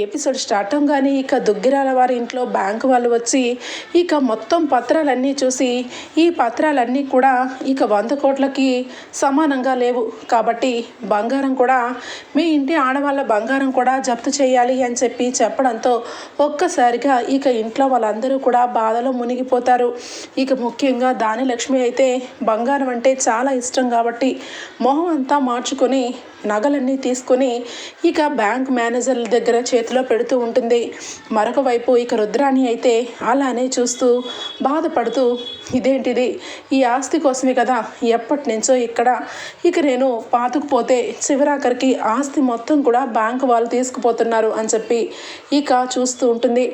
Episode start అవగానే ఇక దుగ్గిరాల వారి ఇంట్లో బ్యాంకు వాళ్ళు వచ్చి ఇక మొత్తం పత్రాలన్నీ చూసి ఈ పత్రాలన్నీ కూడా ఇక వంద కోట్లకి సమానంగా లేవు. కాబట్టి బంగారం కూడా మీ ఇంటి ఆడవాళ్ళ బంగారం కూడా జప్తు చేయాలి అని చెప్పి చెప్పడంతో ఒక్కసారిగా ఇక ఇంట్లో వాళ్ళందరూ కూడా బాధలో మునిగిపోతారు. ఇక ముఖ్యంగా దాని లక్ష్మి అయితే బంగారం అంటే చాలా ఇష్టం కాబట్టి మొహం అంతా మార్చుకొని నగలన్నీ తీసుకొని ఇక బ్యాంక్ మేనేజర్ల దగ్గర చే చేతిలో పెడుతూ ఉంటుంది. మరొక వైపు ఇక రుద్రాణి అయితే అలానే చూస్తూ బాధపడుతూ ఇదేంటిది? ఈ ఆస్తి కోసమే కదా? ఎప్పటి నుంచో ఇక్కడ. ఇక నేను పాతుకుపోతే చివరాఖరికి ఆస్తి మొత్తం కూడా బ్యాంకు వాళ్ళు తీసుకుపోతున్నారు అని చెప్పి ఇక చూస్తూ ఉంటుంది.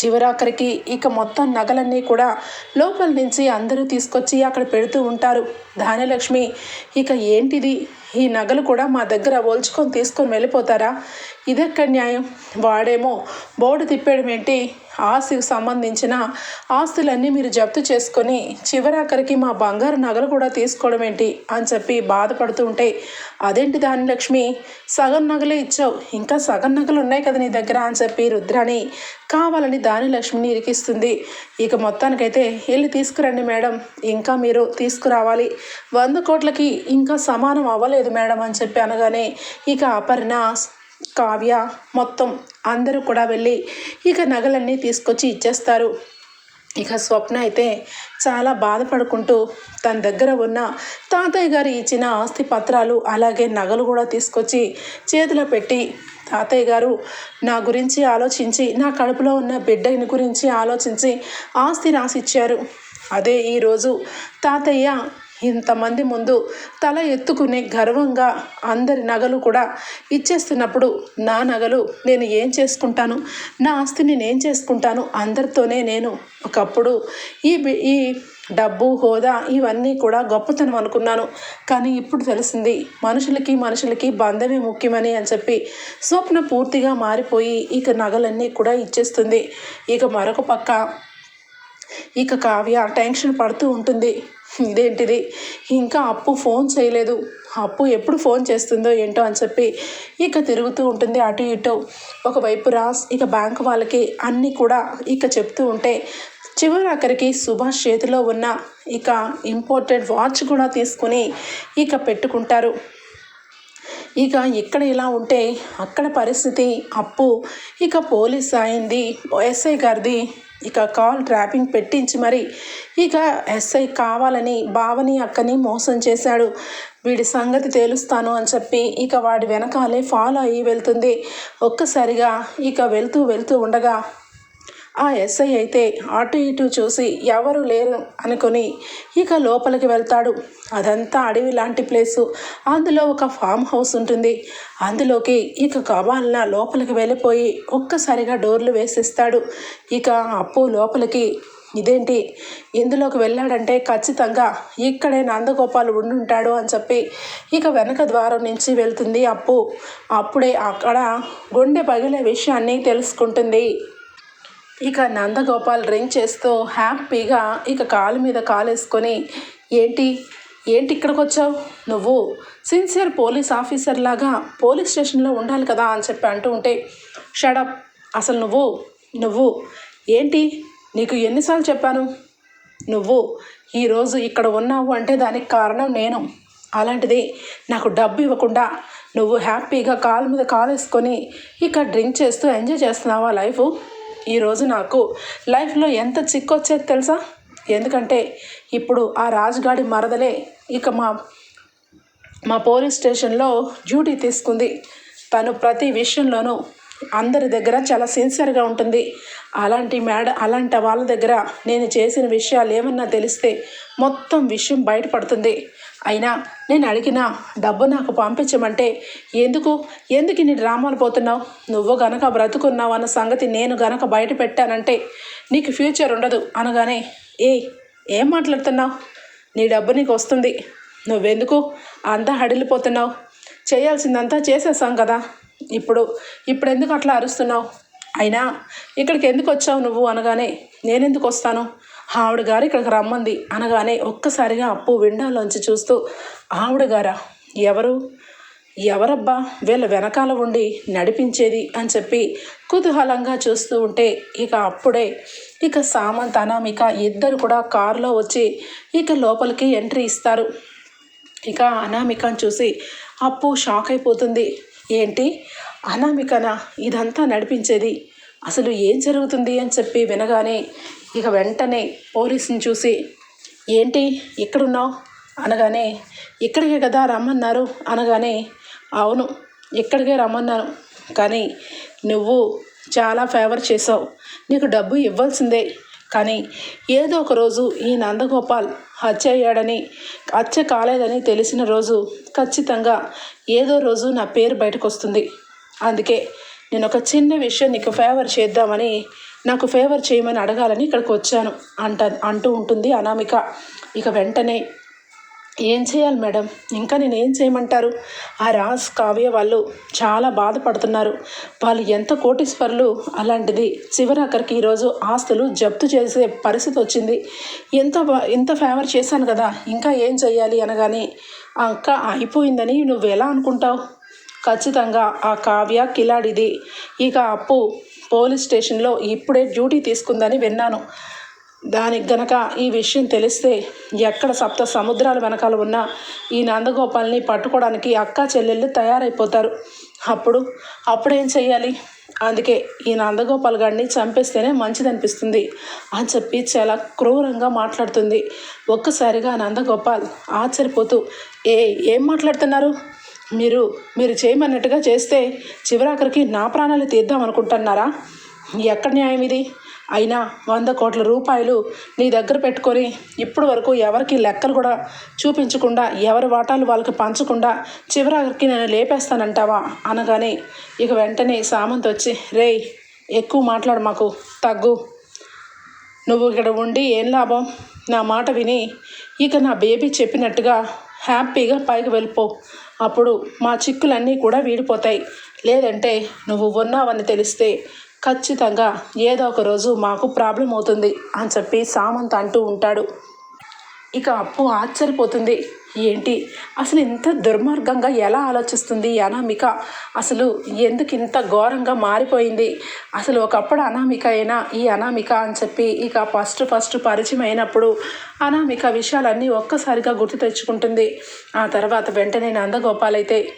చివరాఖరికి ఇక మొత్తం నగలన్నీ కూడా లోపల నుంచి అందరూ తీసుకొచ్చి అక్కడ పెడుతూ ఉంటారు. ధాన్యలక్ష్మి ఇక ఏంటిది? ఈ నగలు కూడా మా దగ్గర ఓల్చుకొని తీసుకొని వెళ్ళిపోతారా? ఇదెక్కడ న్యాయం? వాడేమో బోర్డు తిప్పేయడం ఏంటి? ఆస్తికి సంబంధించిన ఆస్తులన్నీ మీరు జప్తు చేసుకొని చివరాఖరికి మా బంగారు నగలు కూడా తీసుకోవడం ఏంటి అని చెప్పి బాధపడుతూ ఉంటే అదేంటి దాని లక్ష్మి? సగం నగలే ఇచ్చావు. ఇంకా సగం నగలు ఉన్నాయి కదా నీ దగ్గర? అని చెప్పి రుద్రాని కావాలని దాని లక్ష్మిని ఇరికిస్తుంది. ఇక మొత్తానికైతే వెళ్ళి తీసుకురండి మేడం. ఇంకా మీరు తీసుకురావాలి. వంద కోట్లకి ఇంకా సమానం అవ్వలేదు. మేడం అని చెప్పి అనగానే ఇక అపర్ణ కావ్య మొత్తం అందరూ కూడా వెళ్ళి ఇక నగలన్నీ తీసుకొచ్చి ఇచ్చేస్తారు. ఇక స్వప్న అయితే చాలా బాధపడుకుంటూ తన దగ్గర ఉన్న తాతయ్య గారు ఇచ్చిన ఆస్తి పత్రాలు అలాగే నగలు కూడా తీసుకొచ్చి చేతిలో పెట్టి తాతయ్య గారు నా గురించి ఆలోచించి నా కడుపులో ఉన్న బిడ్డని గురించి ఆలోచించి ఆస్తి రాసిచ్చారు. అదే ఈరోజు తాతయ్య ఇంతమంది ముందు తల ఎత్తుకునే గర్వంగా అందరి నగలు కూడా ఇచ్చేస్తున్నప్పుడు నా నగలు నేను ఏం చేసుకుంటాను? నా ఆస్తిని నేను చేసుకుంటాను? అందరితోనే నేను ఒకప్పుడు ఈ ఈ డబ్బు హోదా ఇవన్నీ కూడా గొప్పతనం అనుకున్నాను. కానీ ఇప్పుడు తెలిసింది మనుషులకి మనుషులకి బంధమే ముఖ్యమని అని చెప్పి స్వప్న పూర్తిగా మారిపోయి ఇక నగలన్నీ కూడా ఇచ్చేస్తుంది. ఇక మరొక పక్క ఇక కావ్య టెన్షన్ పడుతూ ఉంటుంది. ఇదేంటిది? ఇంకా అప్పు ఫోన్ చేయలేదు. అప్పు ఎప్పుడు ఫోన్ చేస్తుందో ఏంటో అని చెప్పి ఇక తిరుగుతూ ఉంటుంది అటు ఇటు. ఒకవైపు రాస్ ఇక బ్యాంకు వాళ్ళకి అన్నీ కూడా ఇక చెప్తూ ఉంటే చివరి అక్కడికి సుభాష్ చేతిలో ఉన్న ఇక ఇంపోర్టెడ్ వాచ్ కూడా తీసుకుని ఇక పెట్టుకుంటారు. ఇక ఇక్కడ ఇలా ఉంటే అక్కడ పరిస్థితి అప్పు. ఇక పోలీస్ అయింది ఎస్ఐ గారిది ఇక కాల్ ట్రాపింగ్ పెట్టించి మరి ఇక ఎస్ఐ కావాలని బావని అక్కని మోసం చేశాడు. వీడి సంగతి తేలుస్తాను అని చెప్పి ఇక వాడి వెనకాలే ఫాలో అయ్యి వెళ్తుంది. ఒక్కసారిగా ఇక వెళ్తూ వెళ్తూ ఉండగా ఆ ఎస్ఐ అయితే అటు ఇటు చూసి ఎవరు లేరు అనుకొని ఇక లోపలికి వెళ్తాడు. అదంతా అడవి లాంటి ప్లేసు. అందులో ఒక ఫామ్ హౌస్ ఉంటుంది. అందులోకి ఇక కబాల్న లోపలికి వెళ్ళిపోయి ఒక్కసారిగా డోర్లు వేసిస్తాడు. ఇక అప్పు లోపలికి ఇదేంటి? ఇందులోకి వెళ్ళాడంటే ఖచ్చితంగా ఇక్కడే నందగోపాల్ ఉండుంటాడు అని చెప్పి ఇక వెనక ద్వారం నుంచి వెళ్తుంది అప్పు. అప్పుడే అక్కడ గుండె పగిలే విషయాన్ని తెలుసుకుంటుంది. ఇక నందగోపాల్ రింగ్ చేస్తూ హ్యాపీగా ఇక కాలు మీద కాలేసుకొని ఏంటి? ఏంటి ఇక్కడికి వచ్చావు నువ్వు సిన్సియర్ పోలీస్ ఆఫీసర్ లాగా పోలీస్ స్టేషన్లో ఉండాలి కదా అని చెప్పి అంటూ ఉంటే షడప్ అసలు నువ్వు నువ్వు ఏంటి? నీకు ఎన్నిసార్లు చెప్పాను? నువ్వు ఈరోజు ఇక్కడ ఉన్నావు అంటే దానికి కారణం నేను. అలాంటిది నాకు డబ్బు ఇవ్వకుండా నువ్వు హ్యాపీగా కాలు మీద కాలేసుకొని ఇక డ్రింక్ చేస్తూ ఎంజాయ్ చేస్తున్నావా లైఫ్? ఈరోజు నాకు లైఫ్లో ఎంత చిక్కు వచ్చేది తెలుసా? ఎందుకంటే ఇప్పుడు ఆ రాజుగాడి మరదలే ఇక మా మా పోలీస్ స్టేషన్లో డ్యూటీ తీసుకుంది. తను ప్రతి విషయంలోనూ అందరి దగ్గర చాలా సిన్సియర్గా ఉంటుంది. అలాంటి మేడ అలాంటి వాళ్ళ దగ్గర నేను చేసిన విషయాలు ఏమన్నా తెలిస్తే మొత్తం విషయం బయటపడుతుంది. అయినా నేను అడిగిన డబ్బు నాకు పంపించమంటే ఎందుకు? ఎందుకు ఇన్ని డ్రామాలు పోతున్నావు? నువ్వు గనక బ్రతుకున్నావు అన్న సంగతి నేను గనక బయట పెట్టానంటే నీకు ఫ్యూచర్ ఉండదు. అనగానే ఏ ఏం మాట్లాడుతున్నావు? నీ డబ్బు నీకు వస్తుంది. నువ్వెందుకు అంతా హడిలిపోతున్నావు? చేయాల్సిందంతా చేసేసాం కదా. ఇప్పుడు ఇప్పుడు ఎందుకు అట్లా అరుస్తున్నావు? అయినా ఇక్కడికి ఎందుకు వచ్చావు నువ్వు? అనగానే నేనెందుకు వస్తాను? ఆవిడ గారు ఇక్కడికి రమ్మంది. అనగానే ఒక్కసారిగా అప్పు విండోలోంచి చూస్తూ ఆవిడ గారా? ఎవరు? ఎవరబ్బా? వీళ్ళ వెనకాల ఉండి నడిపించేది? అని చెప్పి కుతూహలంగా చూస్తూ ఉంటే ఇక అప్పుడే ఇక సామంత్ అనామిక ఇద్దరు కూడా కారులో వచ్చి ఇక లోపలికి ఎంట్రీ ఇస్తారు. ఇక అనామికను చూసి అప్పు షాక్ అయిపోతుంది. ఏంటి? అనామికనా? ఇదంతా నడిపించేది? అసలు ఏం జరుగుతుంది? అని చెప్పి వినగానే ఇక వెంటనే పోలీసుని చూసి ఏంటి ఇక్కడున్నావు? అనగానే ఇక్కడికే కదా రమ్మన్నారు. అనగానే అవును ఇక్కడికే రమ్మన్నాను. కానీ నువ్వు చాలా ఫేవర్ చేసావు నీకు డబ్బు ఇవ్వాల్సిందే. కానీ ఏదో ఒక రోజు ఈ నందగోపాల్ హత్య అయ్యాడని హత్య కాలేదని తెలిసిన రోజు ఖచ్చితంగా ఏదో రోజు నా పేరు బయటకు వస్తుంది అందుకే నేను ఒక చిన్న విషయం నీకు ఫేవర్ చేద్దామని నాకు ఫేవర్ చేయమని అడగాలని ఇక్కడికి వచ్చాను అంట అంటూ ఉంటుంది అనామిక. ఇక వెంటనే ఏం చేయాలి మేడం? ఇంకా నేను ఏం చేయమంటారు? ఆ రాజ్ కావ్య వాళ్ళు చాలా బాధపడుతున్నారు. వాళ్ళు ఎంత కోటీశ్వరులు? అలాంటిది చివరి ఈరోజు ఆస్తులు జప్తు చేసే పరిస్థితి వచ్చింది. ఎంత బా- ఎంత ఫేవర్ చేశాను కదా ఇంకా ఏం చేయాలి అనగానే "ఆ అక్క అయిపోయిందని నువ్వు ఎలా అనుకుంటావు? ఖచ్చితంగా ఆ కావ్య కిలాడిది. ఇక అప్పు పోలీస్ స్టేషన్లో ఇప్పుడే డ్యూటీ తీసుకుందని విన్నాను. దానికి గనక ఈ విషయం తెలిస్తే ఎక్కడ సప్త సముద్రాల వెనకాల ఉన్న ఈ నందగోపాల్ని పట్టుకోవడానికి అక్క చెల్లెళ్ళు తయారైపోతారు. అప్పుడు అప్పుడేం చేయాలి అందుకే ఈ నందగోపాల్ గారిని చంపేస్తేనే మంచిదనిపిస్తుంది అని చెప్పి చాలా క్రూరంగా మాట్లాడుతుంది. ఒక్కసారిగా నందగోపాల్ ఆశ్చర్యపోతూ ఏ ఏం మాట్లాడుతున్నారు? మీరు మీరు చేయమన్నట్టుగా చేస్తే చివరాఖరికి నా ప్రాణాలు తీద్దాం అనుకుంటున్నారా? ఎక్కడ న్యాయం ఇది? అయినా వంద కోట్ల రూపాయలు నీ దగ్గర పెట్టుకొని ఇప్పటి వరకు ఎవరికి లెక్కలు కూడా చూపించకుండా ఎవరి వాటాలు వాళ్ళకి పంచకుండా చివరాఖరికి నేను లేపేస్తానంటావా? అనగానే ఇక వెంటనే సామంత్ వచ్చి రేయ్ ఎక్కువ మాట్లాడు మాకు తగ్గు. నువ్వు ఇక్కడ ఉండి ఏం లాభం? నా మాట విని ఇక నా బేబీ చెప్పినట్టుగా హ్యాపీగా పైకి వెళ్ళిపో. అప్పుడు మా చిక్కులన్నీ కూడా వీడిపోతాయి. లేదంటే నువ్వు ఉన్నావని తెలిస్తే ఖచ్చితంగా ఏదో ఒక రోజు మాకు ప్రాబ్లం అవుతుంది అని చెప్పి సామంత్ అంటూ ఉంటాడు. ఇక అప్పు ఆశ్చర్యపోతుంది. ఏంటి? అసలు ఇంత దుర్మార్గంగా ఎలా ఆలోచిస్తుంది ఈ అనామిక? అసలు ఎందుకు ఇంత ఘోరంగా మారిపోయింది? అసలు ఒకప్పుడు అనామిక అయినా ఈ అనామిక అని చెప్పి ఇక ఫస్ట్ ఫస్ట్ పరిచయం అయినప్పుడు అనామిక విషయాలన్నీ ఒక్కసారిగా గుర్తు తెచ్చుకుంటుంది. ఆ తర్వాత వెంటనే నందగోపాల్ అయితే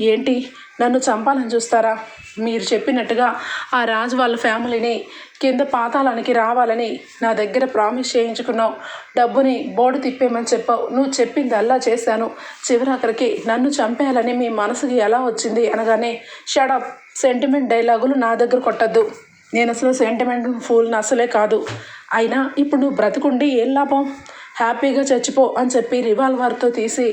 ఏంటి? నన్ను చంపాలని చూస్తారా? మీరు చెప్పినట్టుగా ఆ రాజు వాళ్ళ ఫ్యామిలీని కింద పాతాళానికి రావాలని నా దగ్గర ప్రామిస్ చేయించుకున్నావు. డబ్బుని బోర్డు తిప్పేమని చెప్పావు. నువ్వు చెప్పింది అలా చేశాను. చివరాఖరికి నన్ను చంపేయాలని మీ మనసుకి ఎలా వచ్చింది అనగానే షడప్ సెంటిమెంట్ డైలాగులు నా దగ్గర కొట్టద్దు. నేను అసలు సెంటిమెంట్ ఫూల్ని అసలే కాదు. అయినా ఇప్పుడు నువ్వు బ్రతుకుండి ఏం లాభం? హ్యాపీగా చచ్చిపో అని చెప్పి రివాల్వర్తో తీసి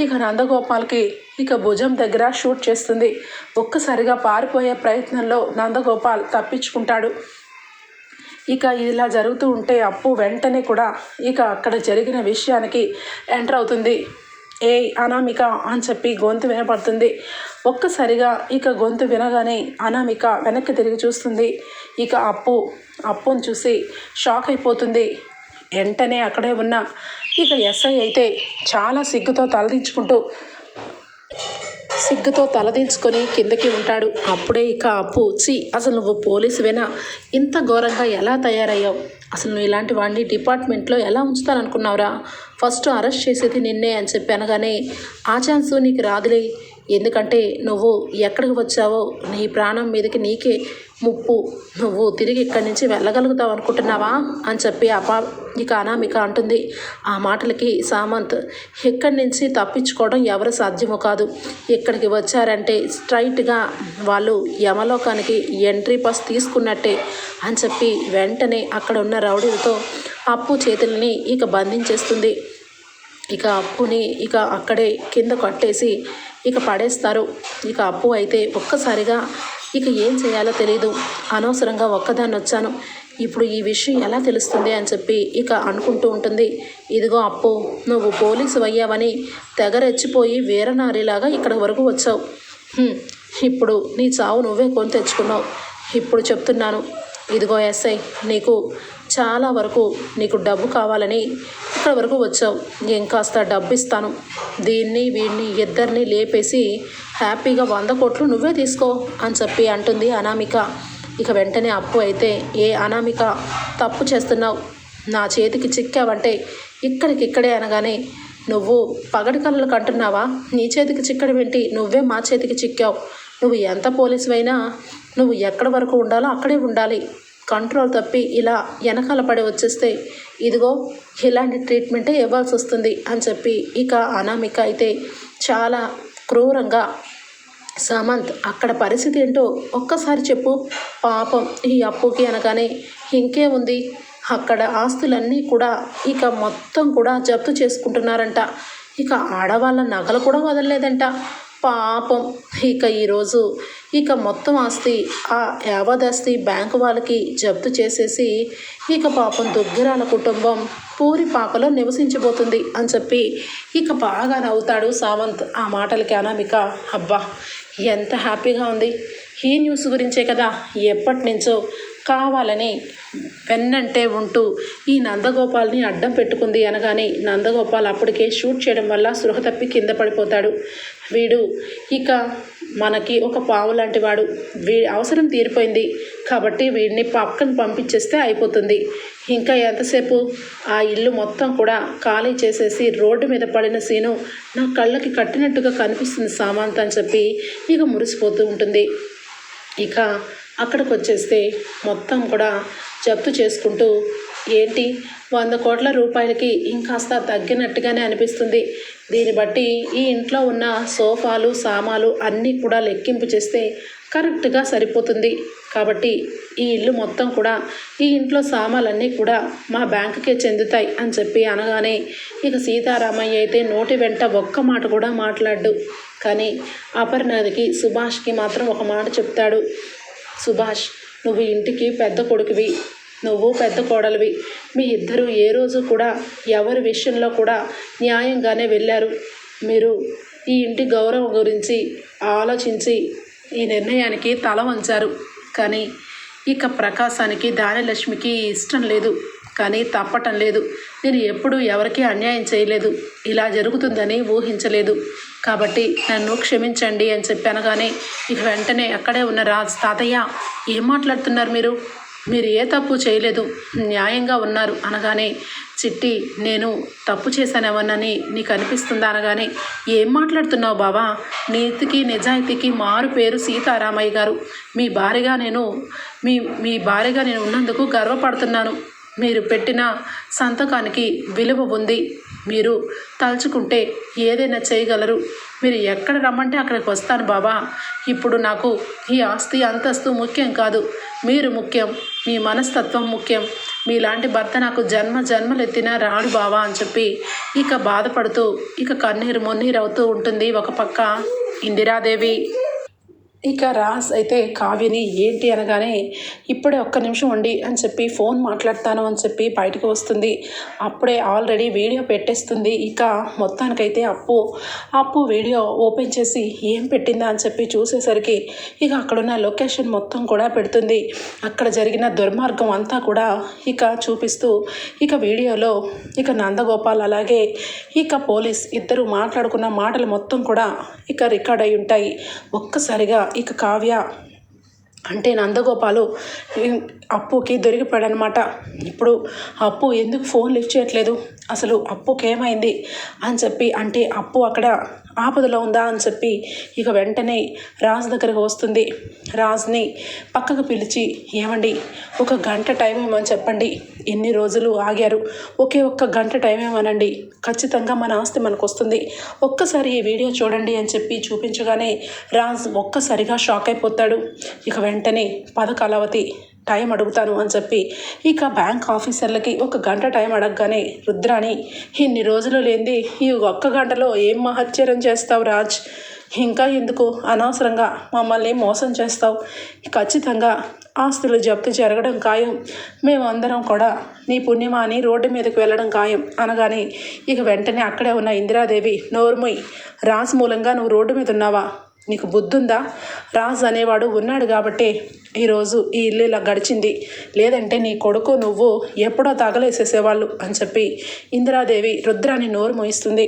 ఇక నందగోపాల్కి ఇక భుజం దగ్గర షూట్ చేస్తుంది. ఒక్కసారిగా పారిపోయే ప్రయత్నంలో నందగోపాల్ తప్పించుకుంటాడు. ఇక ఇలా జరుగుతూ ఉంటే అప్పు వెంటనే కూడా ఇక అక్కడ జరిగిన విషయానికి ఎంటర్ అవుతుంది. ఏ అనామిక అని చెప్పి గొంతు వినపడుతుంది. ఒక్కసారిగా ఇక గొంతు వినగానే అనామిక వెనక్కి తిరిగి చూస్తుంది. ఇక అప్పు అప్పును చూసి షాక్ అయిపోతుంది. వెంటనే అక్కడే ఉన్న ఇక ఎస్ఐ అయితే చాలా సిగ్గుతో తలదించుకుంటూ సిగ్గుతో తలదించుకొని కిందకి ఉంటాడు. అప్పుడే ఇక అప్పు. చి అసలు నువ్వు పోలీసువేనా ఇంత ఘోరంగా ఎలా తయారయ్యావు? అసలు నువ్వు ఇలాంటి వాడిని డిపార్ట్మెంట్లో ఎలా ఉంచుతాననుకున్నావురా? ఫస్ట్ అరెస్ట్ చేసేది నిన్నే అని చెప్పి అనగానే ఆ ఛాన్స్ నీకు రాదులే. ఎందుకంటే నువ్వు ఎక్కడికి వచ్చావో నీ ప్రాణం మీదకి నీకే. ముప్పు. నువ్వు తిరిగి ఇక్కడి నుంచి వెళ్ళగలుగుతావు అనుకుంటున్నావా? అని చెప్పి అపా ఇక అనామిక అంటుంది. ఆ మాటలకి సామంత్ ఇక్కడి నుంచి తప్పించుకోవడం ఎవరు సాధ్యమో కాదు. ఇక్కడికి వచ్చారంటే స్ట్రైట్గా వాళ్ళు యమలోకానికి ఎంట్రీ పాస్ తీసుకున్నట్టే అని చెప్పి వెంటనే అక్కడ ఉన్న రౌడీలతో అప్పు చేతుల్ని ఇక బంధించేస్తుంది. ఇక అప్పుని ఇక అక్కడే కింద కట్టేసి ఇక పడేస్తారు. ఇక అప్పు అయితే ఒక్కసారిగా ఇక ఏం చేయాలో తెలియదు అనవసరంగా ఒక్కదాన్ని వచ్చాను ఇప్పుడు ఈ విషయం ఎలా తెలుస్తుంది అని చెప్పి ఇక అనుకుంటూ ఉంటుంది. ఇదిగో అప్పు నువ్వు పోలీసు అయ్యావని తెగరెచ్చిపోయి వీరనారిలాగా ఇక్కడ వరకు వచ్చావు. ఇప్పుడు నీ చావు నువ్వే కొని తెచ్చుకున్నావు. ఇప్పుడు చెప్తున్నాను ఇదిగో ఎస్ఐ నీకు చాలా వరకు నీకు డబ్బు కావాలని ఇక్కడ వరకు వచ్చావు. ఇంకాస్త డబ్బు ఇస్తాను దీన్ని వీడిని ఇద్దరిని లేపేసి హ్యాపీగా వంద కోట్లు నువ్వే తీసుకో అని చెప్పి అంటుంది అనామిక. ఇక వెంటనే అప్పు అయితే ఏ అనామిక తప్పు చేస్తున్నావు? నా చేతికి చిక్కావంటే ఇక్కడికిక్కడే అనగానే నువ్వు పగడి కళ్ళలు కంటున్నావా? నీ చేతికి చిక్కడం ఏంటి? నువ్వే మా చేతికి చిక్కావు. నువ్వు ఎంత పోలీసువైనా నువ్వు ఎక్కడి వరకు ఉండాలో అక్కడే ఉండాలి. కంట్రోల్ తప్పి ఇలా వెనకాల పడి వచ్చేస్తే ఇదిగో ఇలాంటి ట్రీట్మెంటే ఇవ్వాల్సి వస్తుంది అని చెప్పి ఇక అనామిక అయితే చాలా క్రూరంగా సామంత్ అక్కడ పరిస్థితి ఏంటో ఒక్కసారి చెప్పు. పాపం ఈ అప్పుకి అనగానే ఇంకే ఉంది. అక్కడ ఆస్తులన్నీ కూడా ఇక మొత్తం కూడా జప్తు చేసుకుంటున్నారంట. ఇక ఆడవాళ్ళ నగలు కూడా వదలలేదంట. పాపం. ఇక ఈరోజు ఇక మొత్తం ఆస్తి ఆ యావదాస్తి బ్యాంకు వాళ్ళకి జప్తు చేసేసి ఇక పాపం దుగ్గరాల కుటుంబం పూరి పాకలో నివసించబోతుంది అని చెప్పి ఇక బాగా నవ్వుతాడు సావంత్ ఆ మాటలకి అనామిక. అబ్బా ఎంత హ్యాపీగా ఉంది. ఈ న్యూస్ గురించే కదా ఎప్పటి నుంచో కావాలని వెన్నంటే ఉంటూ ఈ నందగోపాల్ని అడ్డం పెట్టుకుంది అనగానే నందగోపాల్ అప్పటికే షూట్ చేయడం వల్ల సృహ తప్పి కింద పడిపోతాడు. వీడు ఇక మనకి ఒక పావు లాంటి వాడు. వీ అవసరం తీరిపోయింది కాబట్టి వీడిని పక్కన పంపించేస్తే అయిపోతుంది. ఇంకా ఎంతసేపు? ఆ ఇల్లు మొత్తం కూడా ఖాళీ చేసేసి రోడ్డు మీద పడిన సీను నా కళ్ళకి కట్టినట్టుగా కనిపిస్తుంది సామాంత్ అని చెప్పి ఇక మురిసిపోతూ ఉంటుంది. ఇక అక్కడికి వచ్చేస్తే మొత్తం కూడా జప్తు చేసుకుంటూ ఏంటి? వంద కోట్ల రూపాయలకి ఇంకాస్త తగ్గినట్టుగానే అనిపిస్తుంది. దీన్ని బట్టి ఈ ఇంట్లో ఉన్న సోఫాలు సామాలు అన్నీ కూడా లెక్కింపు చేస్తే కరెక్ట్గా సరిపోతుంది. కాబట్టి ఈ ఇల్లు మొత్తం కూడా ఈ ఇంట్లో సామాన్లన్నీ కూడా మా బ్యాంకుకే చెందుతాయి అని చెప్పి అనగానే ఇక సీతారామయ్య అయితే నోటి వెంట ఒక్క మాట కూడా మాట్లాడు కానీ అపర్ణాదికి సుభాష్కి మాత్రం ఒక మాట చెప్తాడు. సుభాష్ నువ్వు ఇంటికి పెద్ద కొడుకువి నువ్వు పెద్ద కోడలివి. మీ ఇద్దరు ఏ రోజు కూడా ఎవరి విషయంలో కూడా న్యాయంగానే వెళ్ళారు. మీరు ఈ ఇంటి గౌరవం గురించి ఆలోచించి ఈ నిర్ణయానికి తల వంచారు. కానీ ఇక ప్రకాశానికి దానిలక్ష్మికి ఇష్టం లేదు. కానీ తప్పటం లేదు. నేను ఎప్పుడూ ఎవరికీ అన్యాయం చేయలేదు. ఇలా జరుగుతుందని ఊహించలేదు. కాబట్టి నన్ను క్షమించండి అని చెప్పి అనగానే ఇక వెంటనే అక్కడే ఉన్న రాజ్ తాతయ్య ఏం మాట్లాడుతున్నారు మీరు? మీరు ఏ తప్పు చేయలేదు న్యాయంగా ఉన్నారు అనగానే చిట్టి నేను తప్పు చేశానేమోనని నీకు అనిపిస్తుందా అనగానే ఏం మాట్లాడుతున్నావు బావా? నీతికి నిజాయితీకి మారు పేరు సీతారామయ్య గారు. మీ భార్యగా నేను మీ మీ భార్యగా నేను ఉన్నందుకు గర్వపడుతున్నాను. మీరు పెట్టిన సంతకానికి విలువ ఉంది. మీరు తలుచుకుంటే ఏదైనా చేయగలరు. మీరు ఎక్కడ రమ్మంటే అక్కడికి వస్తాను బాబా. ఇప్పుడు నాకు ఈ ఆస్తి అంతస్తు ముఖ్యం కాదు. మీరు ముఖ్యం మీ మనస్తత్వం ముఖ్యం. మీలాంటి భర్త నాకు జన్మ జన్మలెత్తిన రాడు బావా అని చెప్పి ఇక బాధపడుతూ ఇక కన్నీరు మొన్నీరు అవుతూ ఉంటుంది ఒక పక్క. ఇందిరాదేవి ఇక రాస్ అయితే కావ్యని ఏంటి అనగానే ఇప్పుడే ఒక్క నిమిషం ఉండి అని చెప్పి ఫోన్ మాట్లాడతాను అని చెప్పి బయటకు వస్తుంది. అప్పుడే ఆల్రెడీ వీడియో పెట్టేస్తుంది. ఇక మొత్తానికైతే అప్పు అప్పు వీడియో ఓపెన్ చేసి ఏం పెట్టిందా? అని చెప్పి చూసేసరికి ఇక అక్కడున్న లొకేషన్ మొత్తం కూడా పెడుతుంది. అక్కడ జరిగిన దుర్మార్గం అంతా కూడా ఇక చూపిస్తూ ఇక వీడియోలో ఇక నందగోపాల్ అలాగే ఇక పోలీస్ ఇద్దరు మాట్లాడుకున్న మాటలు మొత్తం కూడా ఇక రికార్డ్ అయి ఉంటాయి. ఒక్కసారిగా ఇక కావ్య అంటే నందగోపాలు అప్పుకి దొరికిపోయాడనమాట ఇప్పుడు అప్పు ఎందుకు ఫోన్ లిఫ్ట్ చేయట్లేదు? అసలు అప్పుకి ఏమైంది? అని చెప్పి అంటే అప్పు అక్కడ ఆపదలో ఉందా అని చెప్పి ఇక వెంటనే రాజ్ దగ్గరకు వస్తుంది. రాజ్ని పక్కకు పిలిచి ఏమండి ఒక గంట టైం ఇవ్వమని చెప్పండి? ఎన్ని రోజులు ఆగారు? ఒకే ఒక్క గంట టైం ఇవ్వనండి ఖచ్చితంగా మన ఆస్తి మనకు వస్తుంది. ఒక్కసారి ఈ వీడియో చూడండి అని చెప్పి చూపించగానే రాజ్ ఒక్కసారిగా షాక్ అయిపోతాడు. ఇక వెంటనే పద కలవతి టైం అడుగుతాను అని చెప్పి ఇక బ్యాంక్ ఆఫీసర్లకి ఒక గంట టైం అడగగానే రుద్రాని ఇన్ని రోజులు లేనిది ఈ ఒక్క గంటలో ఏం మహత్యరం చేస్తావు రాజ్? ఇంకా ఎందుకు? అనవసరంగా మమ్మల్ని మోసం చేస్తావు. ఖచ్చితంగా ఆస్తులు జప్తు జరగడం ఖాయం. మేమందరం కూడా నీ పుణ్యమా అని రోడ్డు మీదకి వెళ్ళడం ఖాయం అనగానే ఇక వెంటనే అక్కడే ఉన్న ఇందిరాదేవి నోర్ముయ్ రాజ్ మూలంగా నువ్వు రోడ్డు మీద ఉన్నావా నీకు బుద్ధుందా? రాజ్ అనేవాడు ఉన్నాడు కాబట్టే ఈరోజు ఈ ఇల్లు ఇలా గడిచింది. లేదంటే నీ కొడుకు నువ్వు ఎప్పుడో తగలేసేసేవాళ్ళు అని చెప్పి ఇందిరాదేవి రుద్రాన్ని నోరు మోయిస్తుంది.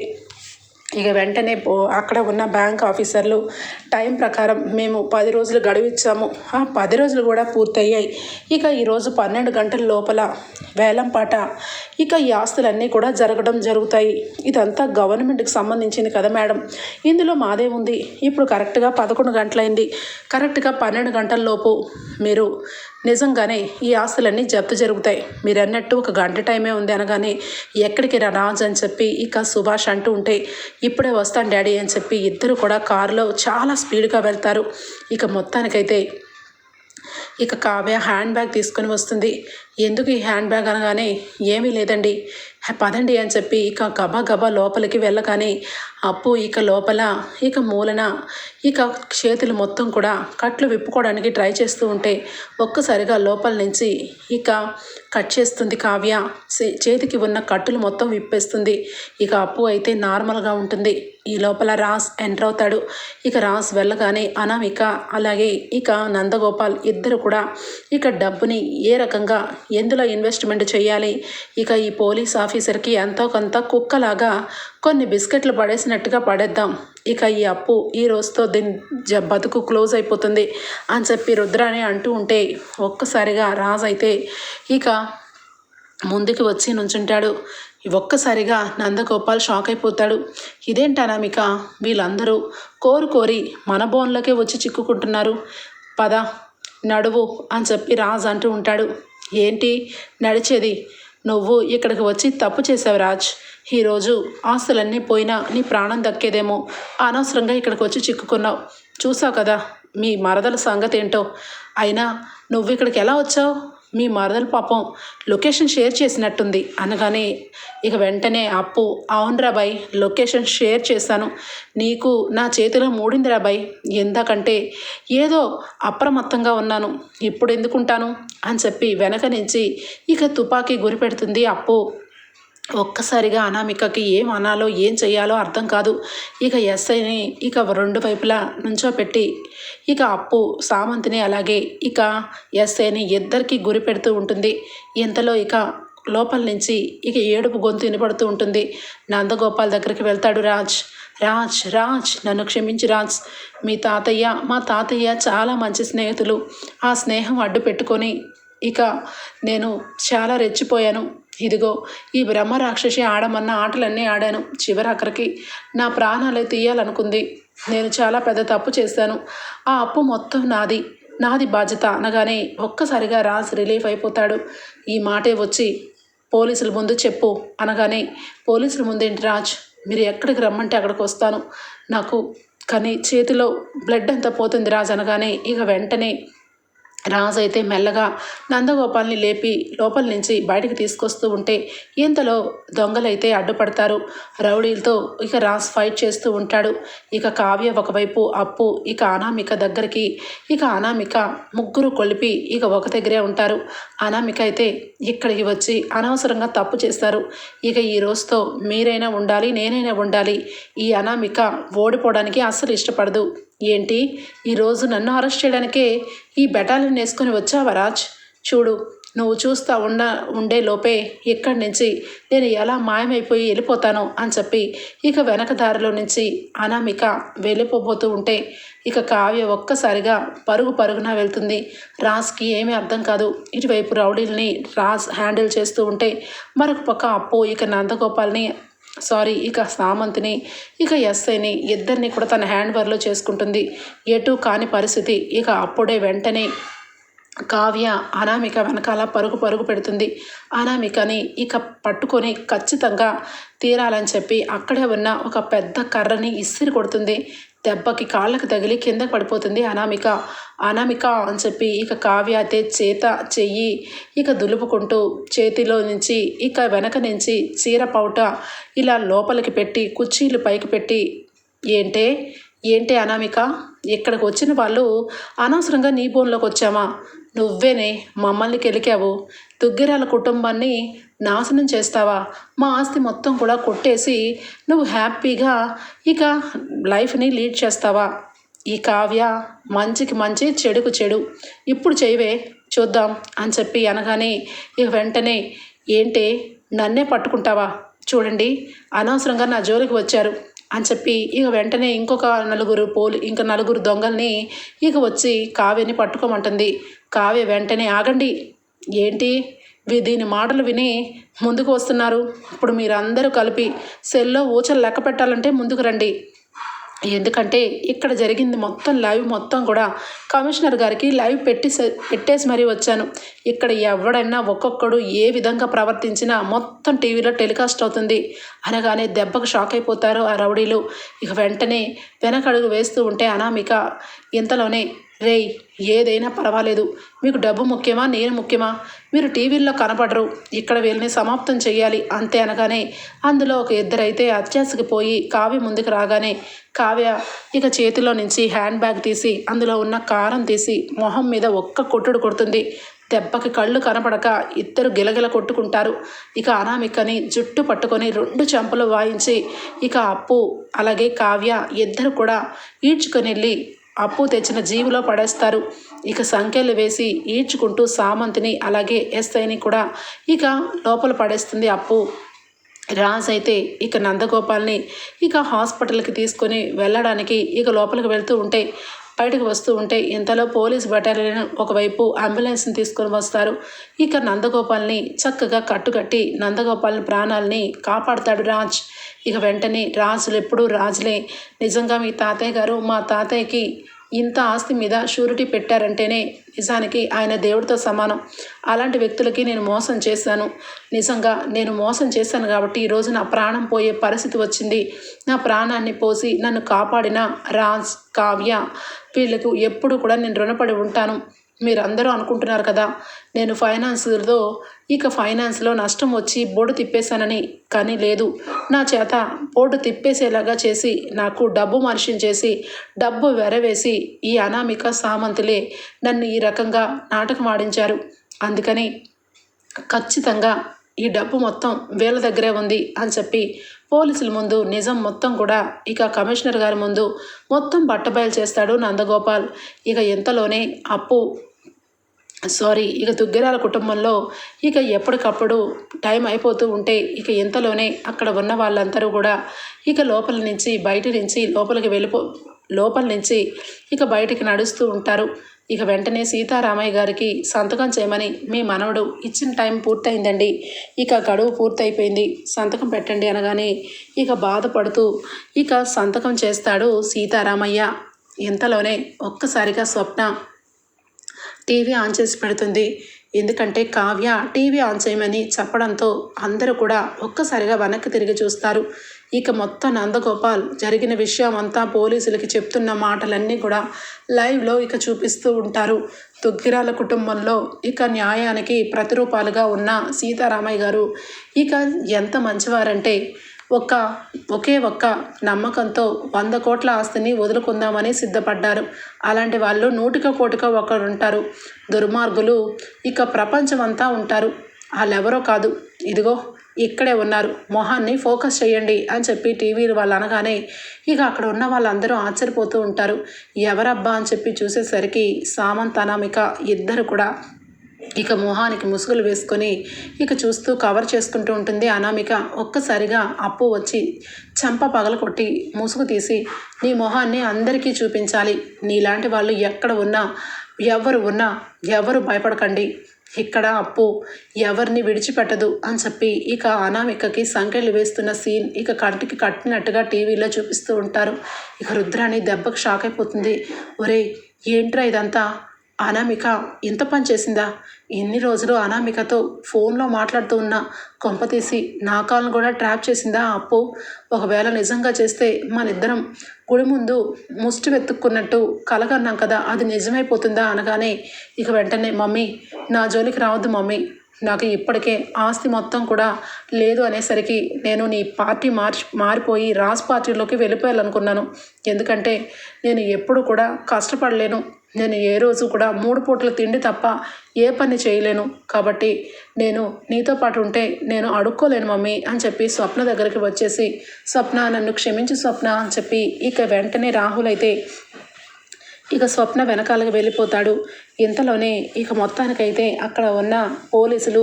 ఇక వెంటనే పో. అక్కడ ఉన్న బ్యాంక్ ఆఫీసర్లు టైం ప్రకారం మేము పది రోజులు గడువు ఇచ్చాము ఆ పది రోజులు కూడా పూర్తయ్యాయి. ఇక ఈరోజు పన్నెండు గంటల లోపల వేలంపాట ఇక ఈ ఆస్తులన్నీ కూడా జరగడం జరుగుతాయి. ఇదంతా గవర్నమెంట్కి సంబంధించింది కదా మేడం? ఇందులో మాదే ఉంది. ఇప్పుడు కరెక్ట్గా పదకొండు గంటలైంది. కరెక్ట్గా పన్నెండు గంటల లోపు మీరు నిజంగానే ఈ ఆస్తులన్నీ జప్తు జరుగుతాయి. మీరు అన్నట్టు ఒక గంట టైమే ఉంది అనగానే ఎక్కడికి రా రాజు అని చెప్పి ఇక సుభాష్ అంటూ ఉంటే ఇప్పుడే వస్తాను డాడీ అని చెప్పి ఇద్దరు కూడా కారులో చాలా స్పీడ్గా వెళ్తారు. ఇక మొత్తానికైతే ఇక కావ్య హ్యాండ్ బ్యాగ్ తీసుకొని వస్తుంది. ఎందుకు ఈ హ్యాండ్ బ్యాగ్ అనగానే ఏమీ లేదండి. పదండి అని చెప్పి ఇక గబా గబా లోపలికి వెళ్ళగానే అప్పు ఇక లోపల ఇక మూలన ఇక చేతులు మొత్తం కూడా కట్లు విప్పుకోవడానికి ట్రై చేస్తూ ఉంటే ఒక్కసారిగా లోపల నుంచి ఇక కట్ చేస్తుంది కావ్య. చేతికి ఉన్న కట్టులు మొత్తం విప్పేస్తుంది. ఇక అప్పు అయితే నార్మల్గా ఉంటుంది. ఈ లోపల రాస్ ఎంటర్ అవుతాడు. ఇక రాస్ వెళ్ళగానే అనామిక అలాగే ఇక నందగోపాల్ ఇద్దరు కూడా ఇక డబ్బుని ఏ రకంగా ఎందులో ఇన్వెస్ట్మెంట్ చేయాలి? ఇక ఈ పోలీస్ ఆఫీసర్కి ఎంతో కొంత కుక్కలాగా కొన్ని బిస్కెట్లు పడేసినట్టుగా పడేద్దాం. ఇక ఈ అప్పు ఈ రోజుతో దీని జ బతుకు క్లోజ్ అయిపోతుంది అని చెప్పి రుద్రాని అంటూ ఉంటే ఒక్కసారిగా రాజు అయితే ఇక ముందుకు వచ్చి నుంచుంటాడు. ఒక్కసారిగా నందగోపాల్ షాక్ అయిపోతాడు. ఇదేంటి అనామిక? వీళ్ళందరూ కోరు కోరి మన బోన్లకే వచ్చి చిక్కుకుంటున్నారు. పద నడువు అని చెప్పి రాజు అంటూ ఉంటాడు. ఏంటి? నడిచేది నువ్వు ఇక్కడికి వచ్చి తప్పు చేసావు రాజ్. ఈరోజు ఆస్తులన్నీ పోయినా నీ ప్రాణం దక్కేదేమో. అనవసరంగా ఇక్కడికి వచ్చి చిక్కుకున్నావు. చూసావు కదా మీ మరదల సంగతి ఏంటో అయినా నువ్వు ఇక్కడికి ఎలా వచ్చావు? మీ మరదలు పాపం లొకేషన్ షేర్ చేసినట్టుంది. అనగానే ఇక వెంటనే అప్పు అవునరా బాయ్ లొకేషన్ షేర్ చేశాను. నీకు నా చేతిలో మూడిందిరా బాయ్. ఎందాకంటే ఏదో అప్రమత్తంగా ఉన్నాను. ఇప్పుడు ఎందుకుంటాను? అని చెప్పి వెనక నుంచి ఇక తుపాకీ గురిపెడుతుంది అప్పు. ఒక్కసారిగా అనామికకి ఏం అనాలో ఏం చేయాలో అర్థం కాదు. ఇక ఎస్ఐని ఇక రెండు వైపులా నుంచో పెట్టి ఇక అప్పు సామంతిని అలాగే ఇక ఎస్ఐని ఇద్దరికి గురి పెడుతూ ఉంటుంది. ఇంతలో ఇక లోపల నుంచి ఇక ఏడుపు గొంతు వినపడుతూ ఉంటుంది. నందగోపాల్ దగ్గరికి వెళ్తాడు రాజ్. రాజ్ రాజ్ నన్ను క్షమించి రాజ్. మీ తాతయ్య మా తాతయ్య చాలా మంచి స్నేహితులు. ఆ స్నేహం అడ్డు పెట్టుకొని ఇక నేను చాలా రెచ్చిపోయాను. ఇదిగో ఈ బ్రహ్మ రాక్షసి ఆడమన్న ఆటలన్నీ ఆడాను. చివరాఖరికి నా ప్రాణాలే తీయాలనుకుంది. నేను చాలా పెద్ద తప్పు చేశాను. ఆ అప్పు మొత్తం నాది. నాది బాధ్యత అనగానే ఒక్కసారిగా రాజ్ రిలీఫ్ అయిపోతాడు. ఈ మాటే వచ్చి పోలీసుల ముందు చెప్పు అనగానే పోలీసుల ముందేంటి రాజ్? మీరు ఎక్కడికి రమ్మంటే అక్కడికి వస్తాను. నాకు కానీ చేతిలో బ్లడ్ అంతా పోతుంది రాజ్ అనగానే ఇక వెంటనే రాజు అయితే మెల్లగా నందగోపాల్ని లేపి లోపల నుంచి బయటకు తీసుకొస్తూ ఉంటే ఇంతలో దొంగలైతే అడ్డుపడతారు. రౌడీలతో ఇక రాజ్ ఫైట్ చేస్తూ ఉంటాడు. ఇక కావ్య ఒకవైపు అప్పు ఇక అనామిక దగ్గరికి. ఇక అనామిక ముగ్గురు కొలిపి ఇక ఒక దగ్గరే ఉంటారు. అనామిక అయితే ఇక్కడికి వచ్చి అనవసరంగా తప్పు చేస్తారు. ఇక ఈ రోజుతో మీరైనా ఉండాలి నేనైనా ఉండాలి. ఈ అనామిక ఓడిపోవడానికి అస్సలు ఇష్టపడదు. ఏంటి? ఈరోజు నన్ను అరెస్ట్ చేయడానికే ఈ బెటాలను వేసుకొని వచ్చావా రాజ్? చూడు నువ్వు చూస్తా ఉన్న ఉండే లోపే ఇక్కడి నుంచి నేను ఎలా మాయమైపోయి వెళ్ళిపోతానో అని చెప్పి ఇక వెనక దారిలో నుంచి అనామిక వెళ్ళిపోబోతూ ఉంటే ఇక కావ్య ఒక్కసారిగా పరుగు పరుగున వెళ్తుంది. రాజ్కి ఏమీ అర్థం కాదు. ఇటువైపు రౌడీల్ని రాజ్ హ్యాండిల్ చేస్తూ ఉంటే మరొక పక్క అప్పు ఇక నందగోపాల్ని సారీ ఇక సామంతిని ఇక ఎస్ఐని ఇద్దరిని కూడా తన హ్యాండ్ ఓవర్లో చేసుకుంటుంది. ఎటు కాని పరిస్థితి. ఇక అప్పుడే వెంటనే కావ్య అనామిక వెనకాల పరుగు పరుగు పెడుతుంది. అనామికని ఇక పట్టుకొని ఖచ్చితంగా తీరాలని చెప్పి అక్కడే ఉన్న ఒక పెద్ద కర్రని ఇసిరి కొడుతుంది. దెబ్బకి కాళ్ళకు తగిలి కింద పడిపోతుంది అనామిక. అనామిక అని చెప్పి ఇక కావ్య అయితే చేత చెయ్యి ఇక దులుపుకుంటూ చేతిలో నుంచి ఇక వెనక నుంచి చీర పౌట ఇలా లోపలికి పెట్టి కుర్చీలు పైకి పెట్టి ఏంటే? ఏంటి అనామిక? ఇక్కడికి వచ్చిన వాళ్ళు అనవసరంగా నీ బోన్లోకి వచ్చామా? నువ్వేనే మమ్మల్ని కెలికావు. దుగ్గిరాల కుటుంబాన్ని నాశనం చేస్తావా? మా ఆస్తి మొత్తం కూడా కొట్టేసి నువ్వు హ్యాపీగా ఇక లైఫ్ని లీడ్ చేస్తావా? ఈ కావ్య మంచికి మంచి చెడుకు చెడు. ఇప్పుడు చేయవే చూద్దాం అని చెప్పి అనగానే ఇక వెంటనే ఏంటి నన్నే పట్టుకుంటావా? చూడండి అనవసరంగా నా జోలికి వచ్చారు అని చెప్పి ఇక వెంటనే ఇంకొక నలుగురు పోలి ఇంకా నలుగురు దొంగల్ని ఇక వచ్చి కావ్యని పట్టుకోమంటుంది. కావ్య వెంటనే ఆగండి ఏంటి? దీని మాటలు విని ముందుకు వస్తున్నారు. ఇప్పుడు మీరందరూ కలిపి సెల్లో ఊచలు లెక్క పెట్టాలంటే ముందుకు రండి. ఎందుకంటే ఇక్కడ జరిగింది మొత్తం లైవ్ మొత్తం కూడా కమిషనర్ గారికి లైవ్ పెట్టి పెట్టేసి మరీ వచ్చాను. ఇక్కడ ఎవడైనా ఒక్కొక్కడు ఏ విధంగా ప్రవర్తించినా మొత్తం టీవీలో టెలికాస్ట్ అవుతుంది. అనగానే దెబ్బకు షాక్ అయిపోతారు ఆ రౌడీలు. ఇక వెంటనే వెనకడుగు వేస్తూ ఉంటే అనామిక ఇంతలోనే రేయ్ ఏదైనా పర్వాలేదు. మీకు డబ్బు ముఖ్యమా నేను ముఖ్యమా? మీరు టీవీల్లో కనపడరు. ఇక్కడ వీళ్ళని సమాప్తం చేయాలి అంతే అనగానే అందులో ఒక ఇద్దరైతే అత్యాశకి పోయి కావ్య ముందుకు రాగానే కావ్య ఇక చేతిలో నుంచి హ్యాండ్ బ్యాగ్ తీసి అందులో ఉన్న కారం తీసి మొహం మీద ఒక్క కొట్టుడు కొడుతుంది. దెబ్బకి కళ్ళు కనపడక ఇద్దరు గిలగిల కొట్టుకుంటారు. ఇక అనామికని జుట్టు పట్టుకొని రెండు చెంపలు వాయించి ఇక అప్పు అలాగే కావ్య ఇద్దరు కూడా ఈడ్చుకొని వెళ్ళి అప్పు తెచ్చిన జీవులో పడేస్తారు. ఇక సంఖ్యలు వేసి ఈడ్చుకుంటూ సామంతిని అలాగే ఎస్ఐని కూడా ఇక లోపల పడేస్తుంది అప్పు. రాజ్ అయితే ఇక నందగోపాల్ని ఇక హాస్పిటల్కి తీసుకొని వెళ్ళడానికి ఇక లోపలికి వెళ్తూ ఉంటే బయటకు వస్తూ ఉంటే ఇంతలో పోలీస్ బటాలియన్ ఒకవైపు అంబులెన్స్ని తీసుకొని వస్తారు. ఇక నందగోపాల్ని చక్కగా కట్టుకట్టి నందగోపాల్ ప్రాణాలని కాపాడుతాడు రాజ్. ఇక వెంటనే రాజులు ఎప్పుడూ రాజులే. నిజంగా మీ తాతయ్య గారు మా తాతయ్యకి ఇంత ఆస్తి మీద షూరిటీ పెట్టారంటేనే నిజానికి ఆయన దేవుడితో సమానం. అలాంటి వ్యక్తులకి నేను మోసం చేశాను. నిజంగా నేను మోసం చేశాను కాబట్టి ఈరోజు నా ప్రాణం పోయే పరిస్థితి వచ్చింది. నా ప్రాణాన్ని పోసి నన్ను కాపాడిన రాజ్ కావ్య వీళ్ళకు ఎప్పుడు కూడా నేను రుణపడి ఉంటాను. మీరందరూ అనుకుంటున్నారు కదా నేను ఫైనాన్స్లో ఇక ఫైనాన్స్లో నష్టం వచ్చి బోర్డు తిప్పేశానని. కానీ లేదు నా చేత బోర్డు తిప్పేసేలాగా చేసి నాకు డబ్బు మనిషిని చేసి డబ్బు వెరవేసి ఈ అనామిక సామంతులే నన్ను ఈ రకంగా నాటకం ఆడించారు. అందుకని ఖచ్చితంగా ఈ డబ్బు మొత్తం వీళ్ళ దగ్గరే ఉంది అని చెప్పి పోలీసుల ముందు నిజం మొత్తం కూడా ఇక కమిషనర్ గారి ముందు మొత్తం బట్టబయలు చేస్తాడు నందగోపాల్. ఇక ఇంతలోనే అప్పు సారీ ఇక దుగ్గరాల కుటుంబంలో ఇక ఎప్పటికప్పుడు టైం అయిపోతూ ఉంటే ఇక ఇంతలోనే అక్కడ ఉన్న వాళ్ళందరూ కూడా ఇక లోపల నుంచి బయట నుంచి లోపలికి వెళ్ళిపో లోపల నుంచి ఇక బయటికి నడుస్తూ ఉంటారు. ఇక వెంటనే సీతారామయ్య గారికి సంతకం చేయమని మీ మనవడు ఇచ్చిన టైం పూర్తయిందండి. ఇక గడువు పూర్తయిపోయింది. సంతకం పెట్టండి అనగానే ఇక బాధపడుతూ ఇక సంతకం చేస్తాడు సీతారామయ్య. ఇంతలోనే ఒక్కసారిగా స్వప్న టీవీ ఆన్ చేసి పెడుతుంది. ఎందుకంటే కావ్య టీవీ ఆన్ చేయమని చెప్పడంతో అందరూ కూడా ఒక్కసారిగా వెనక్కి తిరిగి చూస్తారు. ఇక మొత్తం నందగోపాల్ జరిగిన విషయం అంతా పోలీసులకి చెప్తున్న మాటలన్నీ కూడా లైవ్లో ఇక చూపిస్తూ ఉంటారు. దుగ్గిరాల కుటుంబంలో ఇక న్యాయానికి ప్రతిరూపాలుగా ఉన్న సీతారామయ్య గారు ఇక ఎంత మంచివారంటే ఒక్క ఒకే ఒక్క నమ్మకంతో వంద కోట్ల ఆస్తిని వదులుకుందామని సిద్ధపడ్డారు. అలాంటి వాళ్ళు నూటిక కోటికో ఒకరు ఉంటారు దుర్మార్గులు ఇక ప్రపంచం అంతా ఉంటారు. వాళ్ళెవరో కాదు. ఇదిగో ఇక్కడే ఉన్నారు. మొహాన్ని ఫోకస్ చేయండి అని చెప్పి టీవీలు వాళ్ళు అనగానే ఇక అక్కడ ఉన్న వాళ్ళందరూ ఆశ్చర్యపోతూ ఉంటారు. ఎవరబ్బా అని చెప్పి చూసేసరికి సామంతనామిక ఇద్దరు కూడా ఇక మొహానికి ముసుగులు వేసుకొని ఇక చూస్తూ కవర్ చేసుకుంటూ ఉంటుంది. అనామిక ఒక్కసారిగా అప్పు వచ్చి చెంప పగల కొట్టి ముసుగు తీసి నీ మొహాన్ని అందరికీ చూపించాలి. నీలాంటి వాళ్ళు ఎక్కడ ఉన్నా ఎవరు ఉన్నా ఎవరు భయపడకండి. ఇక్కడ అప్పు ఎవరిని విడిచిపెట్టదు అని చెప్పి ఇక అనామికకి సంకెళ్ళు వేస్తున్న సీన్ ఇక కంటికి కట్టినట్టుగా టీవీలో చూపిస్తూ ఉంటారు. ఇక రుద్రాణి దెబ్బకు షాక్ అయిపోతుంది. ఒరే ఏంట్రా ఇదంతా? అనామిక ఇంత పని చేసిందా? ఎన్ని రోజులు అనామికతో ఫోన్లో మాట్లాడుతూ ఉన్న? కొంప తీసి నా కాల్ని కూడా ట్రాప్ చేసిందా? అప్పు? ఒకవేళ నిజంగా చేస్తే మన ఇద్దరం గుడి ముందు ముష్టి వెతుక్కున్నట్టు కలగన్నాం కదా అది నిజమైపోతుందా? అనగానే ఇక వెంటనే మమ్మీ నా జోలికి రావద్దు మమ్మీ. నాకు ఇప్పటికే ఆస్తి మొత్తం కూడా లేదు అనేసరికి నేను నీ పార్టీ మార్చి మారిపోయి రాజ్ పార్టీలోకి వెళ్ళిపోయాలనుకున్నాను. ఎందుకంటే నేను ఎప్పుడు కూడా కష్టపడలేను. నేను ఏ రోజు కూడా మూడు పూట్ల తిండి తప్ప ఏ పని చేయలేను. కాబట్టి నేను నీతో పాటు ఉంటే నేను అడుక్కోలేను మమ్మీ అని చెప్పి స్వప్న దగ్గరికి వచ్చేసి స్వప్న నన్ను క్షమించు స్వప్న అని చెప్పి ఇక వెంటనే రాహుల్ అయితే ఇక స్వప్న వెనకాలకి వెళ్ళిపోతాడు. ఇంతలోనే ఇక మొత్తానికైతే అక్కడ ఉన్న పోలీసులు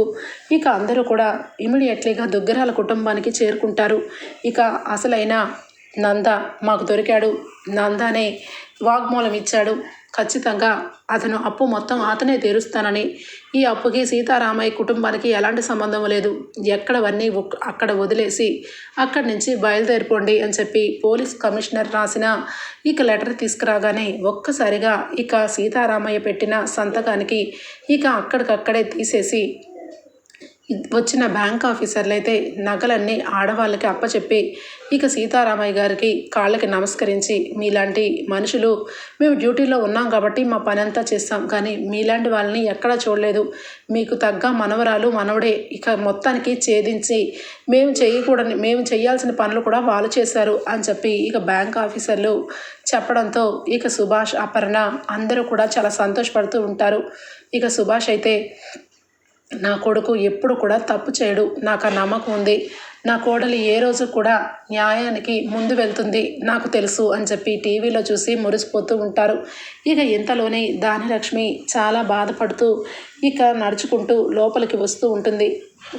ఇక అందరూ కూడా ఇమీడియట్లీగా దుగ్గరాల కుటుంబానికి చేరుకుంటారు. ఇక అసలైన నంద మాకు దొరికాడు. నందానే వాగ్మూలం ఇచ్చాడు. ఖచ్చితంగా అతను అప్పు మొత్తం అతనే తీరుస్తానని. ఈ అప్పుకి సీతారామయ్య కుటుంబానికి ఎలాంటి సంబంధం లేదు. ఎక్కడవన్నీ ఒక్- అక్కడ వదిలేసి అక్కడి నుంచి బయలుదేరిపోండి అని చెప్పి పోలీస్ కమిషనర్ రాసిన ఇక లెటర్ తీసుకురాగానే ఒక్కసారిగా ఇక సీతారామయ్య పెట్టిన సంతకానికి ఇక అక్కడికక్కడే తీసేసి వచ్చిన బ్యాంక్ ఆఫీసర్లు అయితే నగలన్నీ ఆడవాళ్ళకి అప్పచెప్పి ఇక సీతారామయ్య గారికి కాళ్ళకి నమస్కరించి మీలాంటి మనుషులు మేము డ్యూటీలో ఉన్నాం కాబట్టి మా పని అంతా చేస్తాం కానీ మీలాంటి వాళ్ళని ఎక్కడా చూడలేదు. మీకు తగ్గ మనవరాలు మనవడే. ఇక మొత్తానికి ఛేదించి మేము చేయకూడని మేము చేయాల్సిన పనులు కూడా వాళ్ళు చేశారు అని చెప్పి ఇక బ్యాంక్ ఆఫీసర్లు చెప్పడంతో ఇక సుభాష్ అపర్ణ అందరూ కూడా చాలా సంతోషపడుతూ ఉంటారు. ఇక సుభాష్ అయితే నా కొడుకు ఎప్పుడు కూడా తప్పు చేయడు. నాకు ఆ నమ్మకం ఉంది. నా కోడలు ఏ రోజు కూడా న్యాయానికి ముందు వెళ్తుంది. నాకు తెలుసు అని చెప్పి టీవీలో చూసి మురిసిపోతూ ఉంటారు. ఇక ఇంతలోనే దానిలక్ష్మి చాలా బాధపడుతూ ఇక నడుచుకుంటూ లోపలికి వస్తూ ఉంటుంది.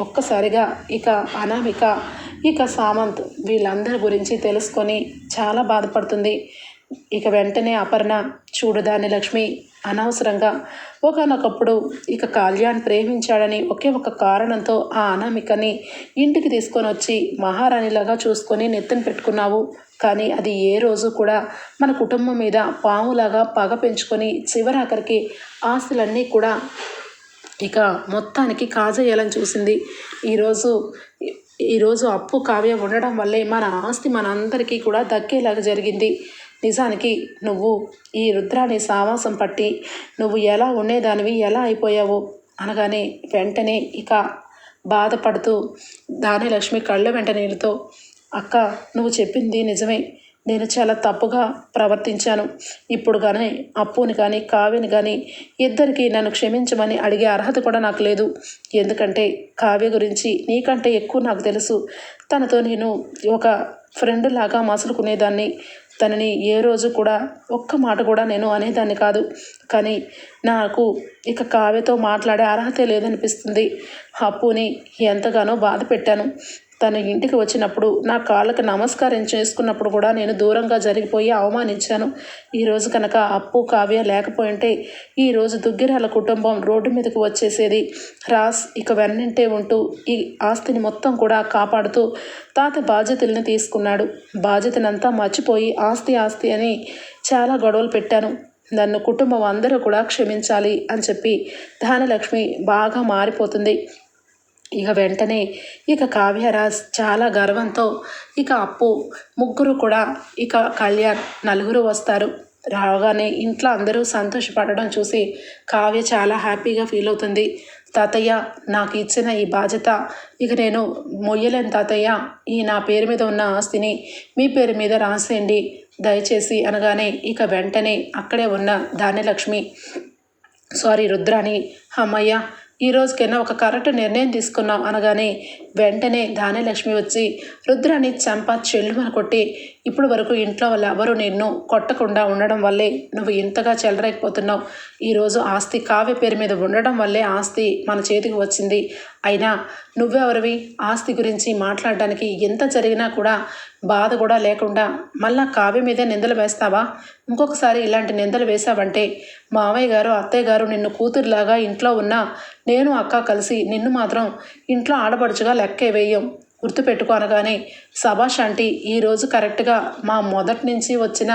ఒక్కసారిగా ఇక అనామిక ఇక సామంత్ వీళ్ళందరి గురించి తెలుసుకొని చాలా బాధపడుతుంది. ఇక వెంటనే అపర్ణ చూడు దాని లక్ష్మి అనవసరంగా ఒకనొకప్పుడు ఇక కళ్యాణ్ ప్రేమించాడని ఒకే ఒక కారణంతో ఆ అనామికని ఇంటికి తీసుకొని వచ్చి మహారాణిలాగా చూసుకొని నెత్తిన పెట్టుకున్నావు. కానీ అది ఏ రోజు కూడా మన కుటుంబం మీద పాములాగా పగ పెంచుకొని చివరాఖరికి ఆస్తులన్నీ కూడా ఇక మొత్తానికి కాజేయాలని చూసింది. ఈరోజు ఈరోజు అప్పు కావ్య ఉండడం వల్లే మన ఆస్తి మనందరికీ కూడా దక్కేలాగా జరిగింది. నిజానికి నువ్వు ఈ రుద్రాని సావాసం పట్టి నువ్వు ఎలా ఉండేదానివి ఎలా అయిపోయావు? అనగానే వెంటనే ఇక బాధపడుతూ దానిలక్ష్మి కళ్ళ వెంట నీళ్ళతో అక్క నువ్వు చెప్పింది నిజమే. నేను చాలా తప్పుగా ప్రవర్తించాను. ఇప్పుడు కానీ అప్పుని కానీ కావ్యని కానీ ఇద్దరికి నన్ను క్షమించమని అడిగే అర్హత కూడా నాకు లేదు. ఎందుకంటే కావ్య గురించి నీకంటే ఎక్కువ నాకు తెలుసు. తనతో నేను ఒక ఫ్రెండ్ లాగా మసులుకునేదాన్ని. తనని ఏ రోజు కూడా ఒక్క మాట కూడా నేను అనేదాన్ని కాదు. కానీ నాకు ఇక కావ్యతో మాట్లాడే అర్హతే లేదనిపిస్తుంది. అప్పుని ఎంతగానో బాధ పెట్టాను తన ఇంటికి వచ్చినప్పుడు నా కాళ్ళకు నమస్కారం చేసుకున్నప్పుడు కూడా నేను దూరంగా జరిగిపోయి అవమానించాను. ఈరోజు కనుక అప్పు కావ్య లేకపోయింటే ఈరోజు దుగ్గిరాల కుటుంబం రోడ్డు మీదకు వచ్చేసేది. రాస్ ఇక వెన్నంటే ఉంటూ ఈ ఆస్తిని మొత్తం కూడా కాపాడుతూ తాత బాధ్యతల్ని తీసుకున్నాడు. బాధ్యతనంతా మర్చిపోయి ఆస్తి ఆస్తి అని చాలా గొడవలు పెట్టాను. నన్ను కుటుంబం అందరూ కూడా క్షమించాలి అని చెప్పి ధనలక్ష్మి బాగా మారిపోతుంది. ఇక వెంటనే ఇక కావ్యరాజ్ చాలా గర్వంతో ఇక అప్పు ముగ్గురు కూడా ఇక కళ్యాణ్ నలుగురు వస్తారు. రాగానే ఇంట్లో అందరూ సంతోషపడడం చూసి కావ్య చాలా హ్యాపీగా ఫీల్ అవుతుంది. తాతయ్య నాకు ఇచ్చిన ఈ బాధ్యత ఇక నేను మొయ్యలేను తాతయ్య ఈ నా పేరు మీద ఉన్న ఆస్తిని మీ పేరు మీద రాసేయండి దయచేసి అనగానే ఇక వెంటనే అక్కడే ఉన్న ధాన్యలక్ష్మి సారీ రుద్రాని అమ్మయ్య ఈ రోజుకైనా ఒక కరెక్ట్ నిర్ణయం తీసుకున్నాం అనగానే వెంటనే ధాన్యలక్ష్మి వచ్చి రుద్రాన్ని చంప చెల్లుమని కొట్టి ఇప్పుడు వరకు ఇంట్లో వల్ల ఎవరు నిన్ను కొట్టకుండా ఉండడం వల్లే నువ్వు ఇంతగా చెలరేకపోతున్నావు ఈరోజు ఆస్తి కావ్య పేరు మీద ఉండడం వల్లే ఆస్తి మన చేతికి వచ్చింది. అయినా నువ్వెవరివి ఆస్తి గురించి మాట్లాడడానికి ఎంత జరిగినా కూడా బాధ కూడా లేకుండా మళ్ళా కావ్య మీదే నిందలు వేస్తావా? ఇంకొకసారి ఇలాంటి నిందలు వేశావంటే మావయ్య గారు అత్తయ్య గారు నిన్ను కూతురులాగా ఇంట్లో ఉన్నా నేను అక్క కలిసి నిన్ను మాత్రం ఇంట్లో ఆడపడుచుగా లెక్కే వేయం. గుర్తుపెట్టుకో అనగానే సభాష్ ఆంటీ ఈరోజు కరెక్ట్గా మా మొదటి నుంచి వచ్చిన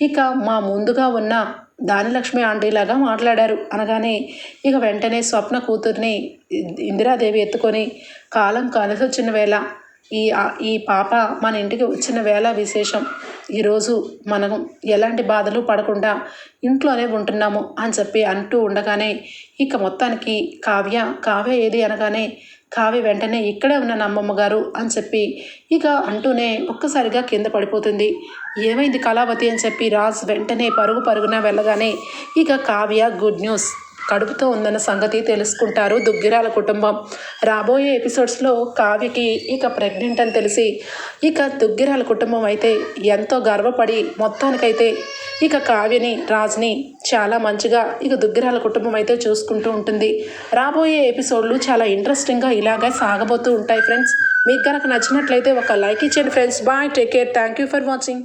ఇక మా ముందుగా ఉన్న దానిలక్ష్మి ఆంటీలాగా మాట్లాడారు. అనగానే ఇక వెంటనే స్వప్న కూతుర్ని ఇందిరాదేవి ఎత్తుకొని కాలం కలిసి వచ్చిన వేళ ఈ ఈ పాప మన ఇంటికి వచ్చిన వేళ విశేషం. ఈరోజు మనం ఎలాంటి బాధలు పడకుండా ఇంట్లోనే ఉంటున్నాము అని చెప్పి అంటూ ఉండగానే ఇక మొత్తానికి కావ్య కావ్య ఏది అనగానే కావ్య వెంటనే ఇక్కడే ఉన్న నమ్మమ్మ గారు అని చెప్పి ఇక అంటూనే ఒక్కసారిగా కింద పడిపోతుంది. ఏమైంది కళావతి అని చెప్పి రాజ్ వెంటనే పరుగు పరుగున వెళ్ళగానే ఇక కావ్య గుడ్ న్యూస్. కడుపుతో ఉందన్న సంగతి తెలుసుకుంటారు దుగ్గిరాల కుటుంబం. రాబోయే ఎపిసోడ్స్లో కావ్యకి ఇక ప్రెగ్నెంట్ అని తెలిసి ఇక దుగ్గిరాల కుటుంబం అయితే ఎంతో గర్వపడి మొత్తానికైతే ఇక కావ్యని రాజుని చాలా మంచిగా ఇక దుగ్గిరాల కుటుంబం అయితే చూసుకుంటూ ఉంటుంది. రాబోయే ఎపిసోడ్లు చాలా ఇంట్రెస్టింగ్గా ఇలాగే సాగబోతూ ఉంటాయి ఫ్రెండ్స్. మీకు కనుక నచ్చినట్లయితే ఒక లైక్ ఇచ్చేయండి friends. Bye take care. Thank you for watching.